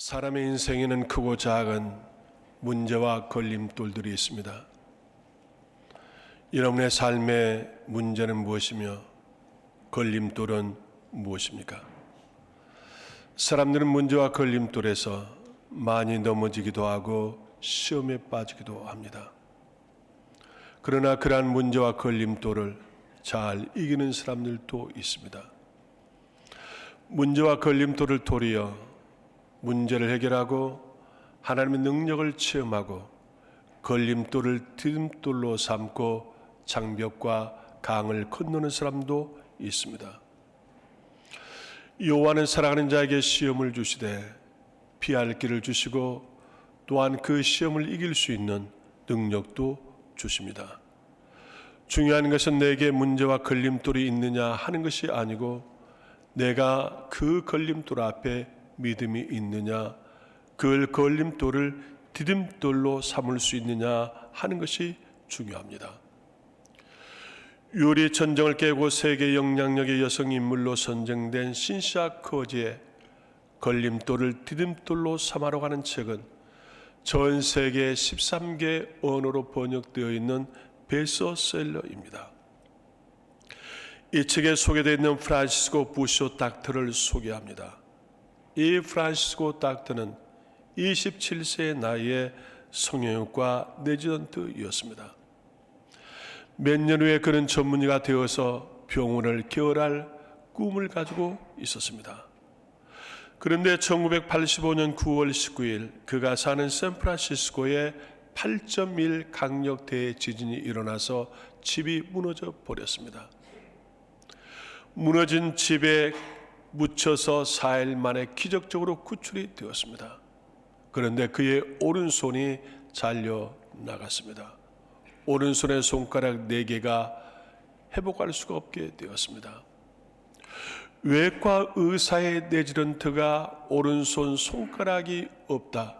사람의 인생에는 크고 작은 문제와 걸림돌들이 있습니다. 여러분의 삶의 문제는 무엇이며 걸림돌은 무엇입니까? 사람들은 문제와 걸림돌에서 많이 넘어지기도 하고 시험에 빠지기도 합니다. 그러나 그러한 문제와 걸림돌을 잘 이기는 사람들도 있습니다. 문제와 걸림돌을 도리어 문제를 해결하고 하나님의 능력을 체험하고 걸림돌을 디딤돌로 삼고 장벽과 강을 건너는 사람도 있습니다. 여호와는 사랑하는 자에게 시험을 주시되 피할 길을 주시고 또한 그 시험을 이길 수 있는 능력도 주십니다. 중요한 것은 내게 문제와 걸림돌이 있느냐 하는 것이 아니고 내가 그 걸림돌 앞에 믿음이 있느냐 그 걸림돌을 디딤돌로 삼을 수 있느냐 하는 것이 중요합니다. 유리 전쟁을 깨고 세계 영향력의 여성 인물로 선정된 신샤 커지의 걸림돌을 디딤돌로 삼아러 가는 책은 전 세계 13개 언어로 번역되어 있는 베스트셀러입니다. 이 책에 소개되어 있는 프란시스코 부쇼 닥터를 소개합니다. 이 프란시스코 닥터는 27세의 나이에 성형외과 레지던트였습니다. 몇 년 후에 그는 전문의가 되어서 병원을 개설할 꿈을 가지고 있었습니다. 그런데 1985년 9월 19일 그가 사는 샌프란시스코에 8.1 강력 대지진이 일어나서 집이 무너져 버렸습니다. 무너진 집에 묻혀서 4일 만에 기적적으로 구출이 되었습니다. 그런데 그의 오른손이 잘려 나갔습니다. 오른손의 손가락 4개가 회복할 수가 없게 되었습니다. 외과 의사의 내지런트가 오른손 손가락이 없다.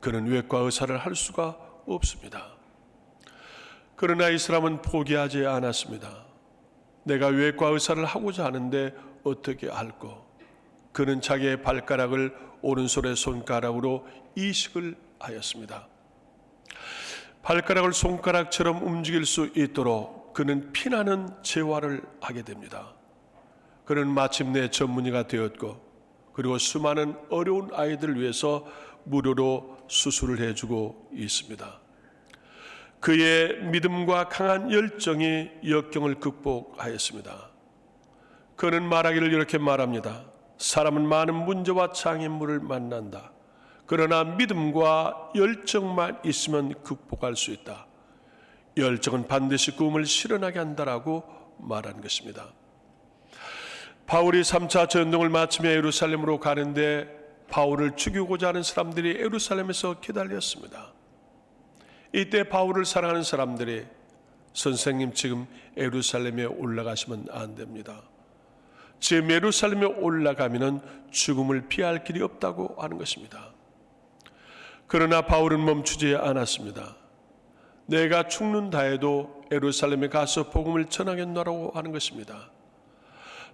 그는 외과 의사를 할 수가 없습니다. 그러나 이 사람은 포기하지 않았습니다. 내가 외과 의사를 하고자 하는데 어떻게 할꼬? 그는 자기의 발가락을 오른손의 손가락으로 이식을 하였습니다. 발가락을 손가락처럼 움직일 수 있도록 그는 피나는 재활을 하게 됩니다. 그는 마침내 전문의가 되었고 그리고 수많은 어려운 아이들을 위해서 무료로 수술을 해주고 있습니다. 그의 믿음과 강한 열정이 역경을 극복하였습니다. 그는 말하기를 이렇게 말합니다. 사람은 많은 문제와 장애물을 만난다. 그러나 믿음과 열정만 있으면 극복할 수 있다. 열정은 반드시 꿈을 실현하게 한다라고 말하는 것입니다. 바울이 3차 전동을 마치며 예루살렘으로 가는데 바울을 죽이고자 하는 사람들이 예루살렘에서 기다렸습니다. 이때 바울을 사랑하는 사람들이 선생님 지금 예루살렘에 올라가시면 안 됩니다. 지금 예루살렘에 올라가면은 죽음을 피할 길이 없다고 하는 것입니다. 그러나 바울은 멈추지 않았습니다. 내가 죽는다 해도 예루살렘에 가서 복음을 전하겠노라고 하는 것입니다.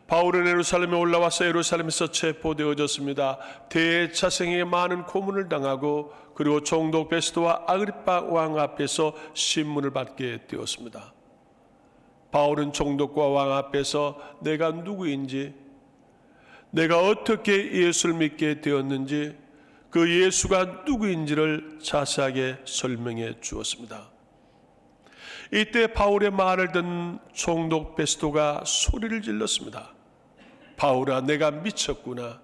바울은 예루살렘에 올라와서 예루살렘에서 체포되어졌습니다. 대차생에게 많은 고문을 당하고 그리고 총독 베스토와 아그리파 왕 앞에서 신문을 받게 되었습니다. 바울은 총독과 왕 앞에서 내가 누구인지, 내가 어떻게 예수를 믿게 되었는지, 그 예수가 누구인지를 자세하게 설명해 주었습니다. 이때 바울의 말을 듣는 총독 베스토가 소리를 질렀습니다. 바울아, 내가 미쳤구나.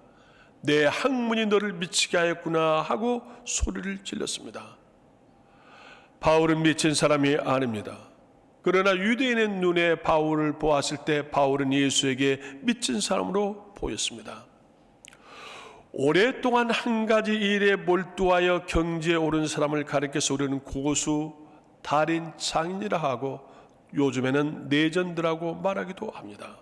내 학문이 너를 미치게 하였구나 하고 소리를 질렀습니다. 바울은 미친 사람이 아닙니다. 그러나 유대인의 눈에 바울을 보았을 때 바울은 예수에게 미친 사람으로 보였습니다. 오랫동안 한 가지 일에 몰두하여 경지에 오른 사람을 가리켜서 우리는 고수, 달인, 장인이라 하고 요즘에는 내전드라고 말하기도 합니다.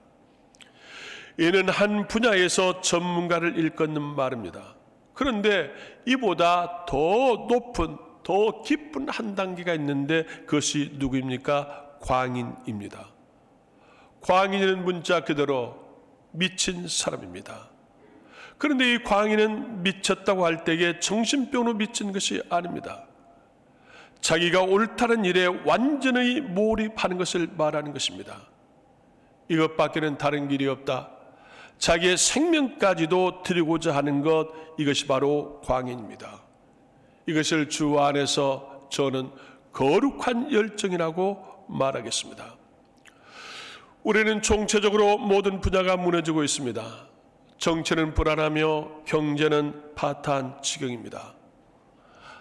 이는 한 분야에서 전문가를 일컫는 말입니다. 그런데 이보다 더 높은, 더 깊은 한 단계가 있는데 그것이 누구입니까? 광인입니다. 광인은 문자 그대로 미친 사람입니다. 그런데 이 광인은 미쳤다고 할 때에 정신병으로 미친 것이 아닙니다. 자기가 옳다는 일에 완전히 몰입하는 것을 말하는 것입니다. 이것밖에는 다른 길이 없다. 자기의 생명까지도 드리고자 하는 것 이것이 바로 광인입니다. 이것을 주 안에서 저는 거룩한 열정이라고 말하겠습니다. 우리는 총체적으로 모든 분야가 무너지고 있습니다. 정치는 불안하며 경제는 파탄 지경입니다.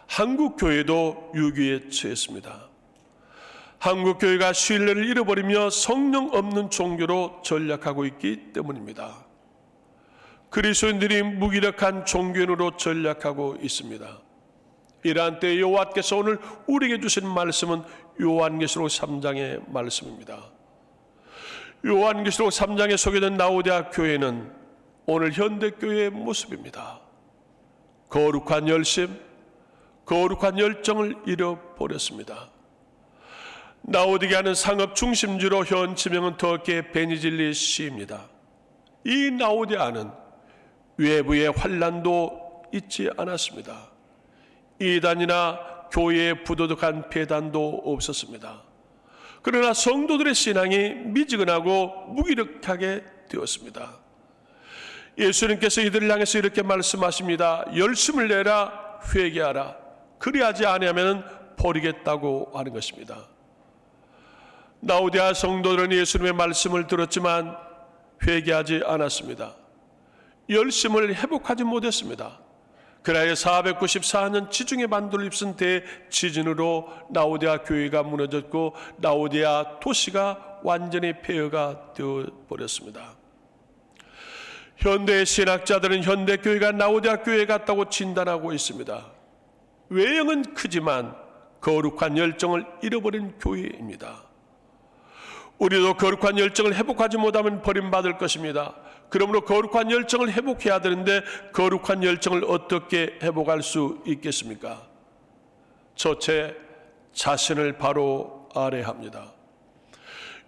한국 교회도 위기에 처했습니다. 한국 교회가 신뢰를 잃어버리며 성령 없는 종교로 전락하고 있기 때문입니다. 그리스도인들이 무기력한 종교인으로 전락하고 있습니다. 이러한 때 여호와께서 오늘 우리에게 주신 말씀은 요한계시록 3장의 말씀입니다. 요한계시록 3장에 소개된 나오데아 교회는 오늘 현대 교회의 모습입니다. 거룩한 열심, 거룩한 열정을 잃어버렸습니다. 나오디게 하는 상업 중심주로 현 지명은 터키의 베니질리 시입니다. 이 나오디아는 외부의 환란도 잊지 않았습니다. 이단이나 교회의 부도덕한 폐단도 없었습니다. 그러나 성도들의 신앙이 미지근하고 무기력하게 되었습니다. 예수님께서 이들을 향해서 이렇게 말씀하십니다. 열심을 내라 회개하라. 그리하지 아니하면 버리겠다고 하는 것입니다. 나우디아 성도들은 예수님의 말씀을 들었지만 회개하지 않았습니다. 열심을 회복하지 못했습니다. 그라의 494년 지중해 반도를 입순 대지진으로 나오디아 교회가 무너졌고 나오디아 도시가 완전히 폐허가 되어 버렸습니다. 현대 신학자들은 현대 교회가 나오디아 교회 같다고 진단하고 있습니다. 외형은 크지만 거룩한 열정을 잃어버린 교회입니다. 우리도 거룩한 열정을 회복하지 못하면 버림받을 것입니다. 그러므로 거룩한 열정을 회복해야 되는데 거룩한 열정을 어떻게 회복할 수 있겠습니까? 첫째, 자신을 바로 아래합니다.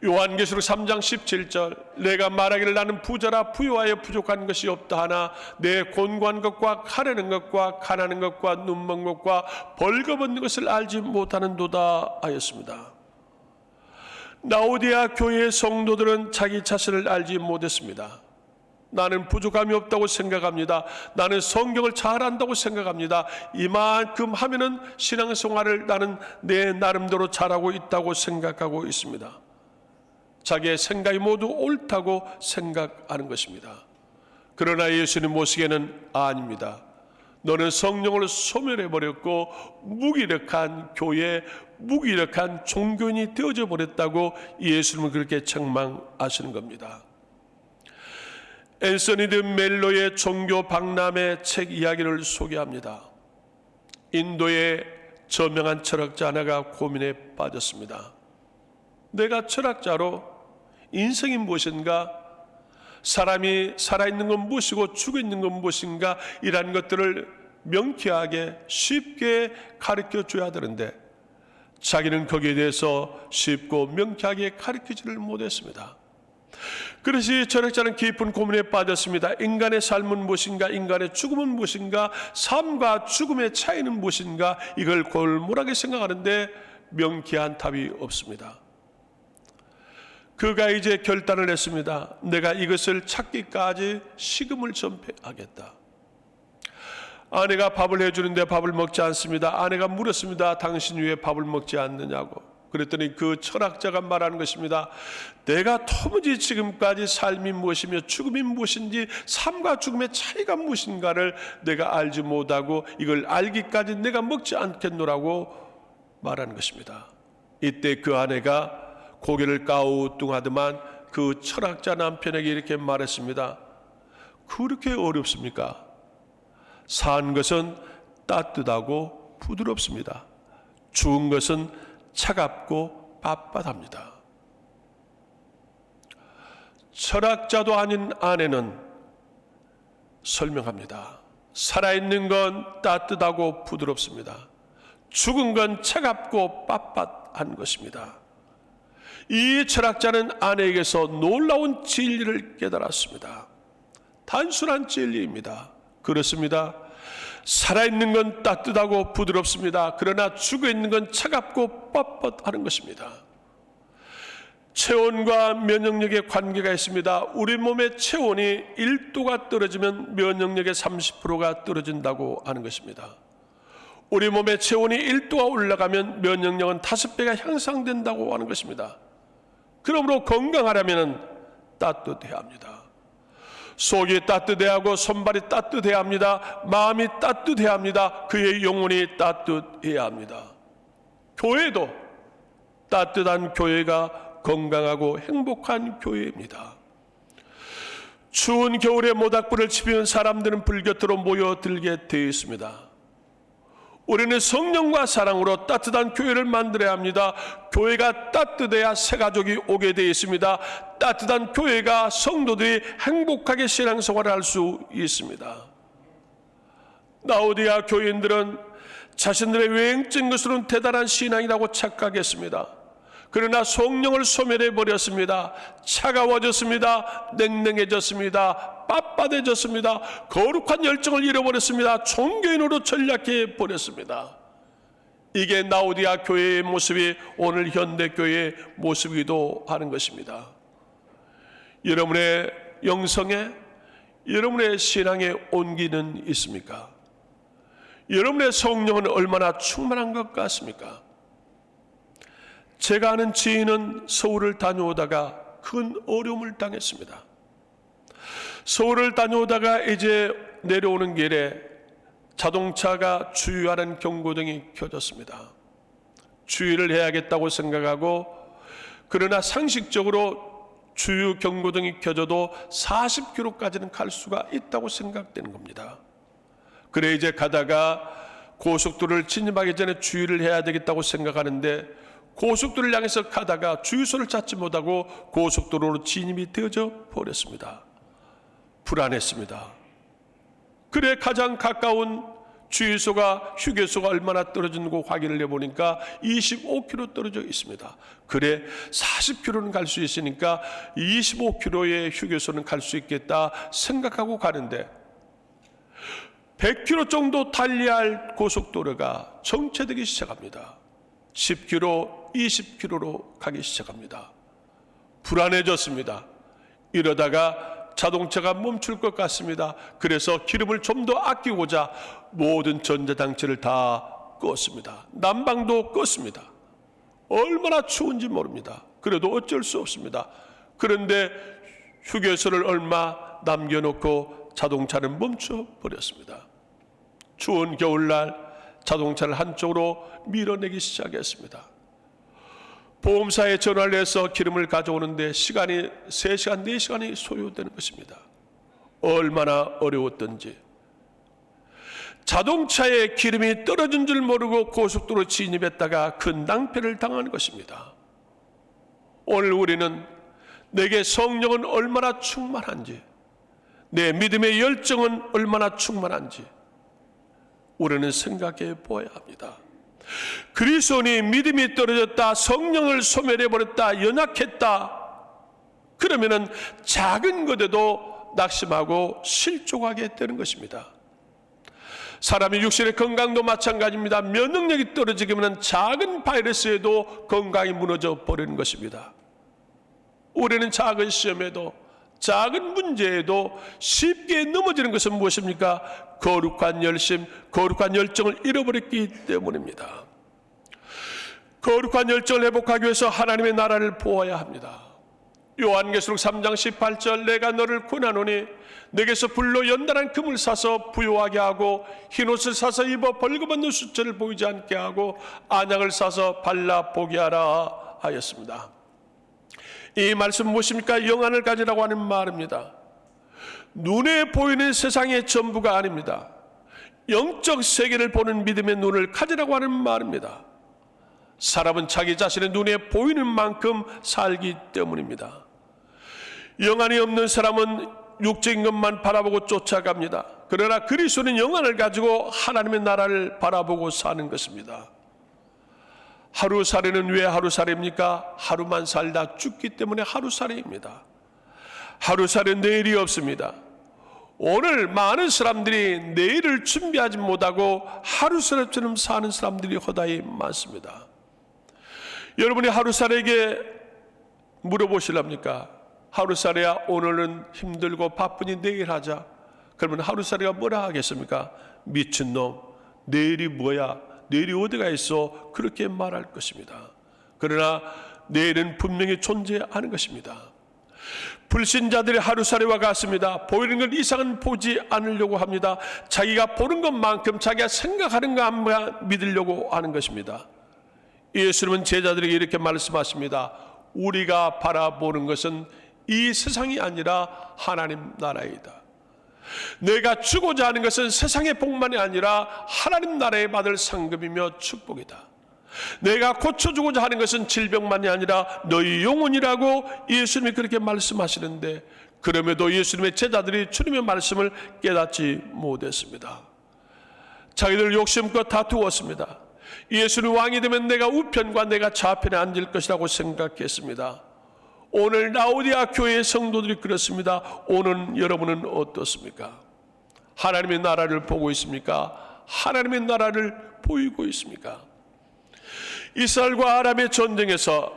요한계시록 3장 17절 내가 말하기를 나는 부자라 부유하여 부족한 것이 없다 하나 내 곤고한 것과 가려는 것과 가난한 것과 눈먼 것과 벌거벗는 것을 알지 못하는도다 하였습니다. 나오디아 교회의 성도들은 자기 자신을 알지 못했습니다. 나는 부족함이 없다고 생각합니다. 나는 성경을 잘 안다고 생각합니다. 이만큼 하면은 신앙생활을 나는 내 나름대로 잘하고 있다고 생각하고 있습니다. 자기의 생각이 모두 옳다고 생각하는 것입니다. 그러나 예수님 모시기에는 아닙니다. 너는 성령을 소멸해 버렸고 무기력한 교회, 무기력한 종교인이 되어져 버렸다고 예수님은 그렇게 책망하시는 겁니다. 앤서니 드 멜로의 종교 박람회 책 이야기를 소개합니다. 인도의 저명한 철학자 하나가 고민에 빠졌습니다. 내가 철학자로 인생이 무엇인가? 사람이 살아있는 건 무엇이고 죽어 있는 건 무엇인가? 이러한 것들을 명쾌하게 쉽게 가르쳐 줘야 되는데 자기는 거기에 대해서 쉽고 명쾌하게 가르치지를 못했습니다. 그래서 이 철학자는 깊은 고민에 빠졌습니다. 인간의 삶은 무엇인가? 인간의 죽음은 무엇인가? 삶과 죽음의 차이는 무엇인가? 이걸 골몰하게 생각하는데 명쾌한 답이 없습니다. 그가 이제 결단을 했습니다. 내가 이것을 찾기까지 식음을 전폐하겠다. 아내가 밥을 해주는데 밥을 먹지 않습니다. 아내가 물었습니다. 당신 왜 밥을 먹지 않느냐고. 그랬더니 그 철학자가 말하는 것입니다. 내가 도무지 지금까지 삶이 무엇이며 죽음이 무엇인지 삶과 죽음의 차이가 무엇인가를 내가 알지 못하고 이걸 알기까지 내가 먹지 않겠노라고 말하는 것입니다. 이때 그 아내가 고개를 까우뚱하더만 그 철학자 남편에게 이렇게 말했습니다. 그렇게 어렵습니까? 산 것은 따뜻하고 부드럽습니다. 죽은 것은 차갑고 빳빳합니다. 철학자도 아닌 아내는 설명합니다. 살아있는 건 따뜻하고 부드럽습니다. 죽은 건 차갑고 빳빳한 것입니다. 이 철학자는 아내에게서 놀라운 진리를 깨달았습니다. 단순한 진리입니다. 그렇습니다. 살아있는 건 따뜻하고 부드럽습니다. 그러나 죽어 있는 건 차갑고 뻣뻣하는 것입니다. 체온과 면역력의 관계가 있습니다. 우리 몸의 체온이 1도가 떨어지면 면역력의 30%가 떨어진다고 하는 것입니다. 우리 몸의 체온이 1도가 올라가면 면역력은 5배가 향상된다고 하는 것입니다. 그러므로 건강하려면 따뜻해야 합니다. 속이 따뜻해야 하고 손발이 따뜻해야 합니다. 마음이 따뜻해야 합니다. 그의 영혼이 따뜻해야 합니다. 교회도 따뜻한 교회가 건강하고 행복한 교회입니다. 추운 겨울에 모닥불을 치면 사람들은 불곁으로 모여들게 되어 있습니다. 우리는 성령과 사랑으로 따뜻한 교회를 만들어야 합니다. 교회가 따뜻해야 새 가족이 오게 되어 있습니다. 따뜻한 교회가 성도들이 행복하게 신앙생활을 할 수 있습니다. 나오디아 교인들은 자신들의 외행적인 것으로는 대단한 신앙이라고 착각했습니다. 그러나 성령을 소멸해 버렸습니다. 차가워졌습니다. 냉랭해졌습니다. 빳빳해졌습니다. 거룩한 열정을 잃어버렸습니다. 종교인으로 전락해 버렸습니다. 이게 나우디아 교회의 모습이 오늘 현대 교회의 모습이기도 하는 것입니다. 여러분의 영성에 여러분의 신앙에 온기는 있습니까? 여러분의 성령은 얼마나 충만한 것 같습니까? 제가 아는 지인은 서울을 다녀오다가 큰 어려움을 당했습니다. 서울을 다녀오다가 이제 내려오는 길에 자동차가 주유하는 경고등이 켜졌습니다. 주유를 해야겠다고 생각하고 그러나 상식적으로 주유 경고등이 켜져도 40km까지는 갈 수가 있다고 생각되는 겁니다. 그래 이제 가다가 고속도로를 진입하기 전에 주유를 해야 되겠다고 생각하는데 고속도로를 향해서 가다가 주유소를 찾지 못하고 고속도로로 진입이 되어져 버렸습니다. 불안했습니다. 그래 가장 가까운 주유소가 휴게소가 얼마나 떨어지는고 확인을 해보니까 25km 떨어져 있습니다. 그래 40km는 갈 수 있으니까 25km의 휴게소는 갈 수 있겠다 생각하고 가는데 100km 정도 달려야 할 고속도로가 정체되기 시작합니다. 10km, 20km로 가기 시작합니다. 불안해졌습니다. 이러다가 자동차가 멈출 것 같습니다. 그래서 기름을 좀 더 아끼고자 모든 전자장치를 다 껐습니다. 난방도 껐습니다. 얼마나 추운지 모릅니다. 그래도 어쩔 수 없습니다. 그런데 휴게소를 얼마 남겨놓고 자동차는 멈춰 버렸습니다. 추운 겨울날 자동차를 한쪽으로 밀어내기 시작했습니다. 보험사에 전화를 해서 기름을 가져오는데 시간이 3시간, 4시간이 소요되는 것입니다. 얼마나 어려웠던지. 자동차에 기름이 떨어진 줄 모르고 고속도로 진입했다가 큰 낭패를 당한 것입니다. 오늘 우리는 내게 성령은 얼마나 충만한지, 내 믿음의 열정은 얼마나 충만한지, 우리는 생각해 보아야 합니다. 그리스도니 믿음이 떨어졌다, 성령을 소멸해 버렸다, 연약했다. 그러면은 작은 것에도 낙심하고 실족하게 되는 것입니다. 사람의 육신의 건강도 마찬가지입니다. 면역력이 떨어지면 작은 바이러스에도 건강이 무너져 버리는 것입니다. 우리는 작은 시험에도 작은 문제에도 쉽게 넘어지는 것은 무엇입니까? 거룩한 열심, 거룩한 열정을 잃어버렸기 때문입니다. 거룩한 열정을 회복하기 위해서 하나님의 나라를 보아야 합니다. 요한계시록 3장 18절 내가 너를 구하노니 내게서 불로 연단한 금을 사서 부요하게 하고 흰옷을 사서 입어 벌거벗는 수치를 보이지 않게 하고 안약을 사서 발라 보게 하라 하였습니다. 이 말씀 무엇입니까? 영안을 가지라고 하는 말입니다. 눈에 보이는 세상의 전부가 아닙니다. 영적 세계를 보는 믿음의 눈을 가지라고 하는 말입니다. 사람은 자기 자신의 눈에 보이는 만큼 살기 때문입니다. 영안이 없는 사람은 육적인 것만 바라보고 쫓아갑니다. 그러나 그리스도는 영안을 가지고 하나님의 나라를 바라보고 사는 것입니다. 하루살이는 왜 하루살이입니까? 하루만 살다 죽기 때문에 하루살이입니다. 하루살이 내일이 없습니다. 오늘 많은 사람들이 내일을 준비하지 못하고 하루살이처럼 사는 사람들이 허다히 많습니다. 여러분이 하루살에게 물어보실랍니까? 하루살이야 오늘은 힘들고 바쁘니 내일 하자. 그러면 하루살이가 뭐라 하겠습니까? 미친놈 내일이 뭐야? 내일이 어디가 있어? 그렇게 말할 것입니다. 그러나 내일은 분명히 존재하는 것입니다. 불신자들의 하루살이와 같습니다. 보이는 걸 이상은 보지 않으려고 합니다. 자기가 보는 것만큼 자기가 생각하는 것만 믿으려고 하는 것입니다. 예수님은 제자들에게 이렇게 말씀하십니다. 우리가 바라보는 것은 이 세상이 아니라 하나님 나라이다. 내가 주고자 하는 것은 세상의 복만이 아니라 하나님 나라에 받을 상급이며 축복이다. 내가 고쳐주고자 하는 것은 질병만이 아니라 너희 영혼이라고 예수님이 그렇게 말씀하시는데 그럼에도 예수님의 제자들이 주님의 말씀을 깨닫지 못했습니다. 자기들 욕심껏 다투었습니다. 예수는 왕이 되면 내가 우편과 내가 좌편에 앉을 것이라고 생각했습니다. 오늘 라오디아 교회의 성도들이 그렇습니다. 오늘 여러분은 어떻습니까? 하나님의 나라를 보고 있습니까? 하나님의 나라를 보이고 있습니까? 이스라엘과 아람의 전쟁에서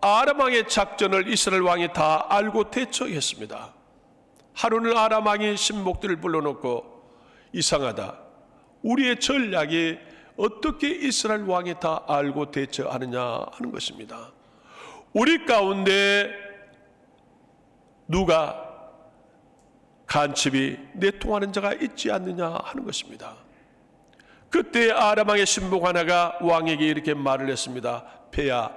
아람 왕의 작전을 이스라엘 왕이 다 알고 대처했습니다. 하루는 아람 왕이 신복들을 불러놓고 이상하다. 우리의 전략이 어떻게 이스라엘 왕이 다 알고 대처하느냐 하는 것입니다. 우리 가운데 누가 간첩이 내통하는 자가 있지 않느냐 하는 것입니다. 그때 아람 왕의 신복 하나가 왕에게 이렇게 말을 했습니다. 폐야,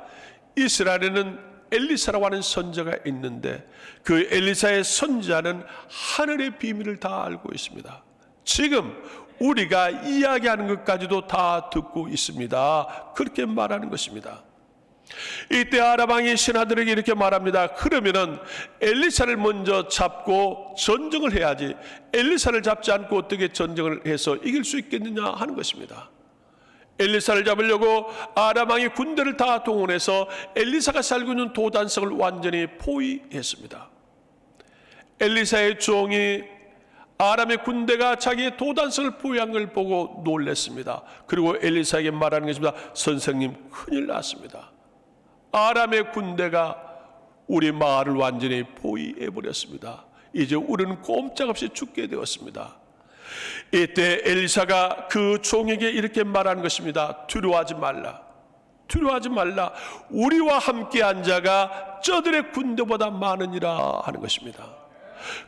이스라엘에는 엘리사라고 하는 선자가 있는데 그 엘리사의 선자는 하늘의 비밀을 다 알고 있습니다. 지금 우리가 이야기하는 것까지도 다 듣고 있습니다. 그렇게 말하는 것입니다. 이때 아람왕이 신하들에게 이렇게 말합니다. 그러면은 엘리사를 먼저 잡고 전쟁을 해야지. 엘리사를 잡지 않고 어떻게 전쟁을 해서 이길 수 있겠느냐 하는 것입니다. 엘리사를 잡으려고 아람왕이 군대를 다 동원해서 엘리사가 살고 있는 도단성을 완전히 포위했습니다. 엘리사의 종이 아람의 군대가 자기의 도단성을 포위한 걸 보고 놀랬습니다. 그리고 엘리사에게 말하는 것입니다. 선생님 큰일 났습니다. 아람의 군대가 우리 마을을 완전히 포위해 버렸습니다. 이제 우리는 꼼짝없이 죽게 되었습니다. 이때 엘리사가 그 종에게 이렇게 말하는 것입니다. 두려워하지 말라. 두려워하지 말라. 우리와 함께한 자가 저들의 군대보다 많으니라 하는 것입니다.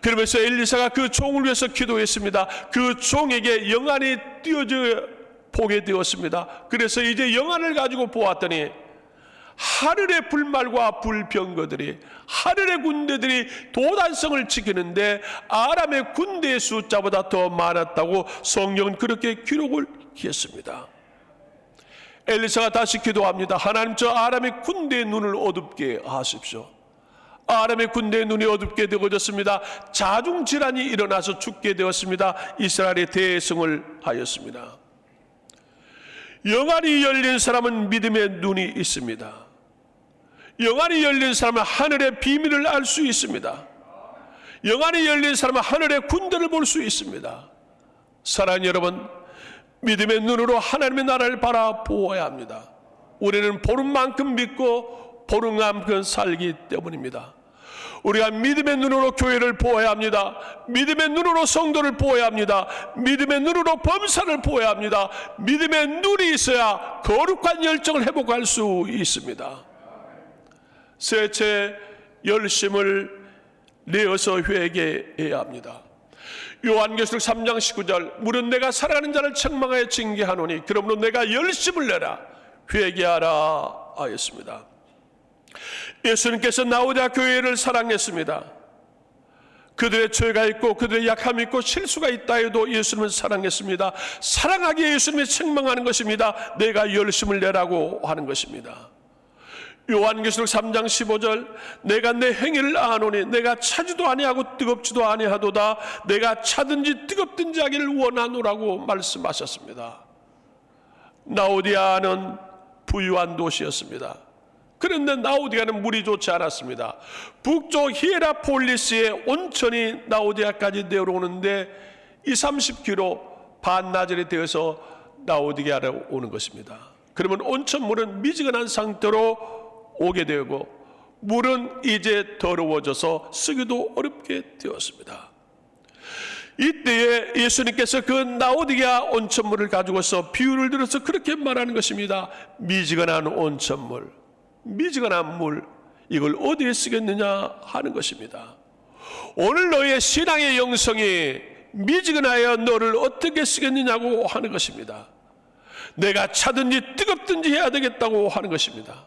그러면서 엘리사가 그 종을 위해서 기도했습니다. 그 종에게 영안이 띄어져 보게 되었습니다. 그래서 이제 영안을 가지고 보았더니 하늘의 불말과 불병거들이 하늘의 군대들이 도단성을 지키는데 아람의 군대의 숫자보다 더 많았다고 성경은 그렇게 기록을 했습니다. 엘리사가 다시 기도합니다. 하나님 저 아람의 군대의 눈을 어둡게 하십시오. 아람의 군대의 눈이 어둡게 되어졌습니다. 자중 질환이 일어나서 죽게 되었습니다. 이스라엘의 대성을 하였습니다. 영안이 열린 사람은 믿음의 눈이 있습니다. 영안이 열린 사람은 하늘의 비밀을 알 수 있습니다. 영안이 열린 사람은 하늘의 군대를 볼 수 있습니다. 사랑하는 여러분, 믿음의 눈으로 하나님의 나라를 바라보아야 합니다. 우리는 보는 만큼 믿고 보는 만큼 살기 때문입니다. 우리가 믿음의 눈으로 교회를 보아야 합니다. 믿음의 눈으로 성도를 보아야 합니다. 믿음의 눈으로 범사를 보아야 합니다. 믿음의 눈이 있어야 거룩한 열정을 회복할 수 있습니다. 세체 열심을 내어서 회개해야 합니다. 요한계시록 3장 19절 물은 내가 사랑하는 자를 책망하여 징계하노니 그러므로 내가 열심을 내라 회개하라 하였습니다. 예수님께서 나오자 교회를 사랑했습니다. 그들의 죄가 있고 그들의 약함이 있고 실수가 있다 해도 예수님은 사랑했습니다. 사랑하기에 예수님이 책망하는 것입니다. 내가 열심을 내라고 하는 것입니다. 요한계시록 3장 15절 내가 내 행위를 아노니 내가 차지도 아니하고 뜨겁지도 아니하도다 내가 차든지 뜨겁든지 하기를 원하노라고 말씀하셨습니다. 나오디아는 부유한 도시였습니다. 그런데 나우디아는 물이 좋지 않았습니다. 북쪽 히에라폴리스의 온천이 나우디아까지 내려오는데 2, 30km 반나절이 되어서 나우디아로 오는 것입니다. 그러면 온천물은 미지근한 상태로 오게 되고 물은 이제 더러워져서 쓰기도 어렵게 되었습니다. 이때에 예수님께서 그 나오디아 온천물을 가지고서 비유를 들어서 그렇게 말하는 것입니다. 미지근한 온천물, 미지근한 물, 이걸 어디에 쓰겠느냐 하는 것입니다. 오늘 너의 신앙의 영성이 미지근하여 너를 어떻게 쓰겠느냐고 하는 것입니다. 내가 차든지 뜨겁든지 해야 되겠다고 하는 것입니다.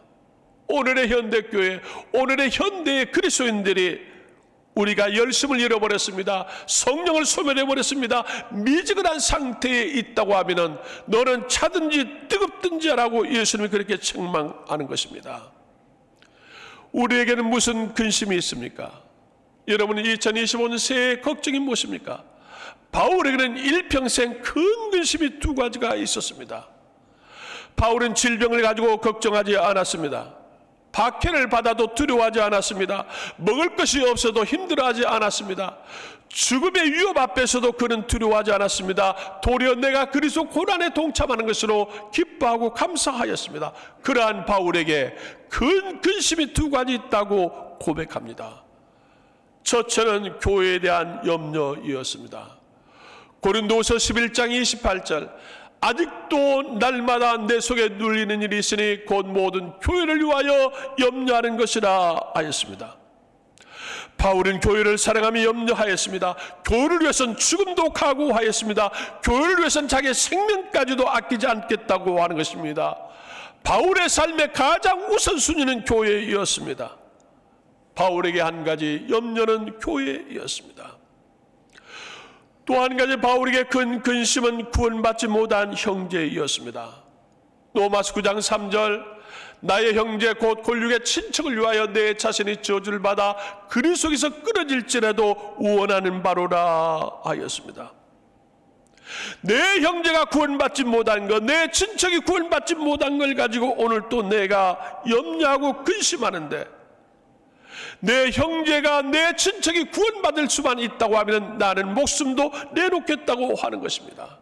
오늘의 현대교회, 오늘의 현대의 그리스도인들이 우리가 열심을 잃어버렸습니다. 성령을 소멸해버렸습니다. 미지근한 상태에 있다고 하면은 너는 차든지 뜨겁든지 하라고 예수님이 그렇게 책망하는 것입니다. 우리에게는 무슨 근심이 있습니까? 여러분은 2025년 새해 걱정이 무엇입니까? 바울에게는 일평생 큰 근심이 두 가지가 있었습니다. 바울은 질병을 가지고 걱정하지 않았습니다. 박해를 받아도 두려워하지 않았습니다. 먹을 것이 없어도 힘들어하지 않았습니다. 죽음의 위협 앞에서도 그는 두려워하지 않았습니다. 도리어 내가 그리스도 고난에 동참하는 것으로 기뻐하고 감사하였습니다. 그러한 바울에게 큰 근심이 두 가지 있다고 고백합니다. 첫째는 교회에 대한 염려이었습니다. 고린도서 11장 28절 아직도 날마다 내 속에 눌리는 일이 있으니 곧 모든 교회를 위하여 염려하는 것이라 하였습니다. 바울은 교회를 사랑하며 염려하였습니다. 교회를 위해서는 죽음도 각오하였습니다. 교회를 위해서는 자기 생명까지도 아끼지 않겠다고 하는 것입니다. 바울의 삶의 가장 우선순위는 교회이었습니다. 바울에게 한 가지 염려는 교회이었습니다. 또 한 가지 바울에게 큰 근심은 구원받지 못한 형제이었습니다. 로마스 9장 3절 나의 형제 곧 골육의 친척을 위하여 내 자신이 저주를 받아 그리 속에서 끊어질지라도 우원하는 바로라 하였습니다. 내 형제가 구원받지 못한 것, 내 친척이 구원받지 못한 걸 가지고 오늘 또 내가 염려하고 근심하는데 내 형제가 내 친척이 구원받을 수만 있다고 하면 나는 목숨도 내놓겠다고 하는 것입니다.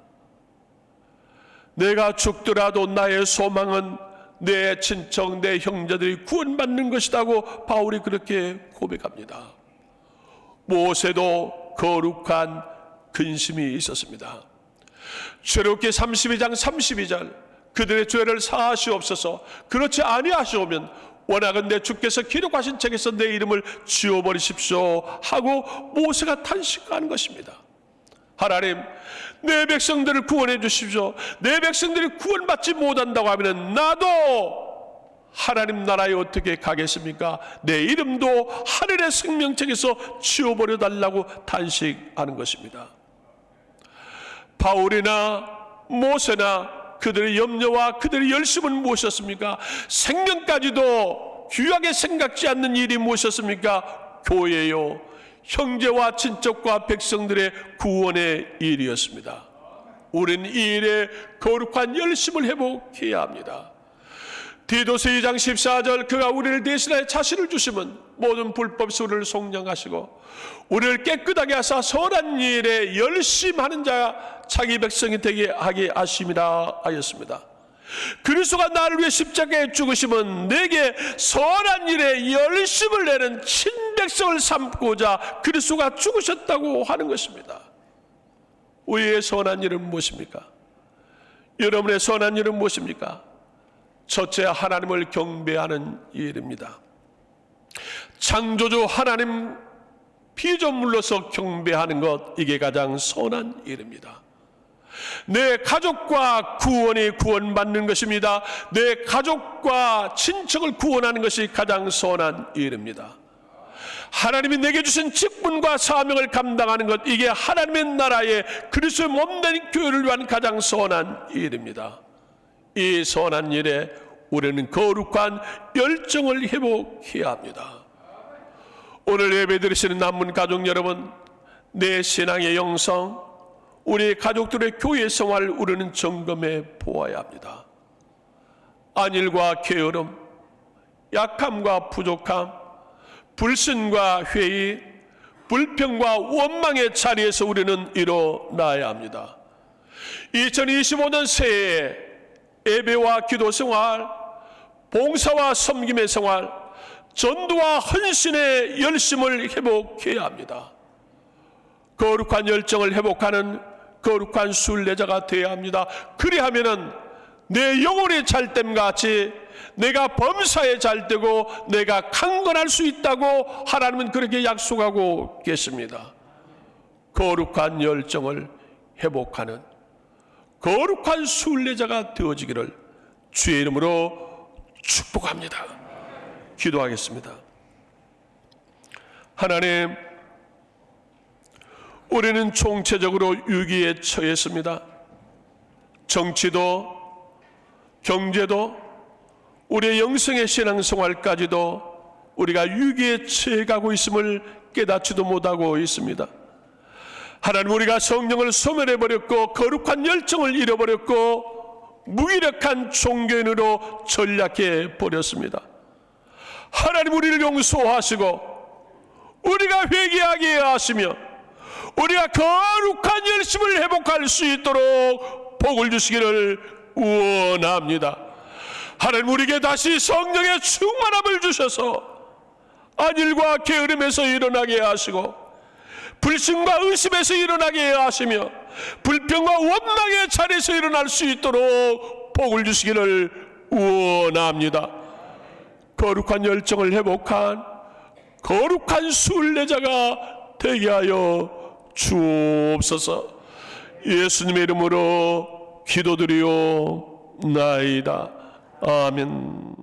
내가 죽더라도 나의 소망은 내 친척, 내 형제들이 구원받는 것이라고 바울이 그렇게 고백합니다. 모세도 거룩한 근심이 있었습니다. 출애굽기 32장 32절 그들의 죄를 사하시옵소서 그렇지 아니하시오면 원하건대 주께서 기록하신 책에서 내 이름을 지워버리십시오 하고 모세가 탄식하는 것입니다. 하나님, 내 백성들을 구원해 주십시오. 내 백성들이 구원받지 못한다고 하면 나도 하나님 나라에 어떻게 가겠습니까? 내 이름도 하늘의 생명책에서 지워버려 달라고 탄식하는 것입니다. 바울이나 모세나 그들의 염려와 그들의 열심은 무엇이었습니까? 생명까지도 귀하게 생각지 않는 일이 무엇이었습니까? 교회요. 형제와 친척과 백성들의 구원의 일이었습니다. 우리는 이 일에 거룩한 열심을 회복해야 합니다. 디도서 2장 14절 그가 우리를 대신하여 자신을 주시면 모든 불법 수를 속량하시고 우리를 깨끗하게 하사 선한 일에 열심하는 자 자기 백성이 되게 하게 하심이라 하였습니다. 그리스도가 나를 위해 십자가에 죽으시면 내게 선한 일에 열심을 내는 친백성을 삼고자 그리스도가 죽으셨다고 하는 것입니다. 우리의 선한 일은 무엇입니까? 여러분의 선한 일은 무엇입니까? 첫째 하나님을 경배하는 일입니다. 창조주 하나님 피조물로서 경배하는 것 이게 가장 선한 일입니다. 내 가족과 구원이 구원받는 것입니다. 내 가족과 친척을 구원하는 것이 가장 선한 일입니다. 하나님이 내게 주신 직분과 사명을 감당하는 것 이게 하나님의 나라의 그리스도의 몸된 교회를 위한 가장 선한 일입니다. 이 선한 일에 우리는 거룩한 열정을 회복해야 합니다. 오늘 예배 드리시는 남문 가족 여러분, 내 신앙의 영성, 우리 가족들의 교회 생활을 우리는 점검해 보아야 합니다. 안일과 게으름, 약함과 부족함, 불신과 회의, 불평과 원망의 자리에서 우리는 일어나야 합니다. 2025년 새해에 예배와 기도 생활, 봉사와 섬김의 생활, 전도와 헌신의 열심을 회복해야 합니다. 거룩한 열정을 회복하는 거룩한 순례자가 되어야 합니다. 그리하면은 내 영혼이 잘됨 같이 내가 범사에 잘되고 내가 강건할 수 있다고 하나님은 그렇게 약속하고 계십니다. 거룩한 열정을 회복하는 거룩한 순례자가 되어지기를 주의 이름으로 축복합니다. 기도하겠습니다. 하나님, 우리는 총체적으로 위기에 처했습니다. 정치도, 경제도, 우리의 영성의 신앙생활까지도 우리가 위기에 처해가고 있음을 깨닫지도 못하고 있습니다. 하나님 우리가 성령을 소멸해버렸고 거룩한 열정을 잃어버렸고 무기력한 종교인으로 전략해 버렸습니다. 하나님 우리를 용서하시고 우리가 회개하게 하시며 우리가 거룩한 열심을 회복할 수 있도록 복을 주시기를 원합니다. 하나님 우리에게 다시 성령의 충만함을 주셔서 안일과 게으름에서 일어나게 하시고 불신과 의심에서 일어나게 하시며 불평과 원망의 자리에서 일어날 수 있도록 복을 주시기를 원합니다. 거룩한 열정을 회복한 거룩한 순례자가 되게 하여 주옵소서. 예수님의 이름으로 기도드리오 나이다. 아멘.